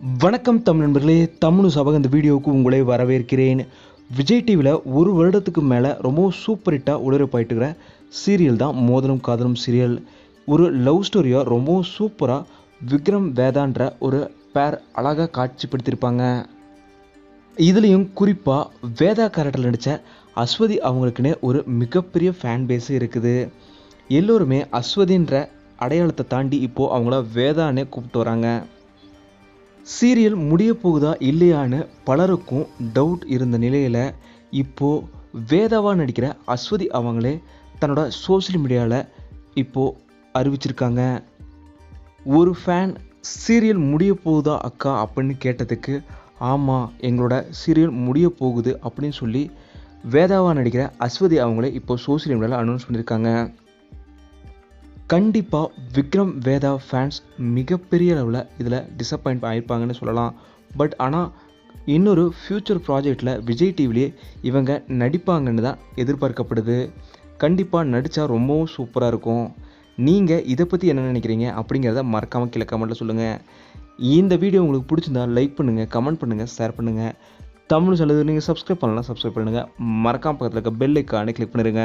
வணக்கம் தமிழ் நண்பர்களே தமிழ் சபக இந்த வீடியோவுக்கு உங்களை வரவேற்கிறேன். விஜய் டிவியில் ஒரு வருடத்துக்கு மேலே ரொம்பவும் சூப்பர் ஹிட்டாக ஒளிபரப்பாயிட்டுக்கிற சீரியல் தான் மோதலும் காதலும் சீரியல் ஒரு லவ் ஸ்டோரியாக ரொம்பவும் சூப்பராக விக்ரம் வேதான்ற ஒரு பேர் அழகாக காட்சிப்படுத்தியிருப்பாங்க. இதுலேயும் குறிப்பாக வேதா கேரக்டரில் நடித்த அஸ்வதி அவங்களுக்குன்னே ஒரு மிகப்பெரிய ஃபேன் பேஸு இருக்குது. எல்லோருமே அஸ்வதின்ற அடையாளத்தை தாண்டி இப்போது அவங்கள வேதானே கூப்பிட்டு வராங்க. சீரியல் முடிய போகுதா இல்லையான்னு பலருக்கும் டவுட் இருந்த நிலையில் இப்போது வேதாவாக நடிக்கிற அஸ்வதி அவங்களே தன்னோட சோஷியல் மீடியாவில் இப்போது அறிவிச்சிருக்காங்க. ஒரு ஃபேன் சீரியல் முடிய போகுதா அக்கா அப்படின்னு கேட்டதுக்கு ஆமாம் எங்களோட சீரியல் முடிய போகுது அப்படின்னு சொல்லி வேதாவாக நடிக்கிற அஸ்வதி அவங்களே இப்போ சோஷியல் மீடியாவில் அனௌன்ஸ் பண்ணியிருக்காங்க கண்டிப்பாக விக்ரம் வேதா ஃபேன்ஸ் மிகப்பெரிய அளவில் இதில் டிசப்பாயிண்ட் ஆகிருப்பாங்கன்னு சொல்லலாம். பட் ஆனால் இன்னொரு ஃப்யூச்சர் ப்ராஜெக்டில் விஜய் டிவிலே இவங்க நடிப்பாங்கன்னு தான் எதிர்பார்க்கப்படுது. கண்டிப்பாக நடித்தா ரொம்பவும் சூப்பராக இருக்கும். நீங்கள் இதை பற்றி என்ன நினைக்கிறீங்க அப்படிங்கிறத மறக்காமல் கீழே கமெண்ட்டில் சொல்லுங்கள் இந்த வீடியோ உங்களுக்கு பிடிச்சிருந்தா லைக் பண்ணுங்கள் கமெண்ட் பண்ணுங்கள் ஷேர் பண்ணுங்கள் தமிழ் சொல்லுது நீங்கள் சப்ஸ்கிரைப் பண்ணலாம் சப்ஸ்கிரைப் பண்ணுங்கள் மறக்காம பக்கத்தில் இருக்க பெல் ஐக்கானே கிளிக் பண்ணிடுங்க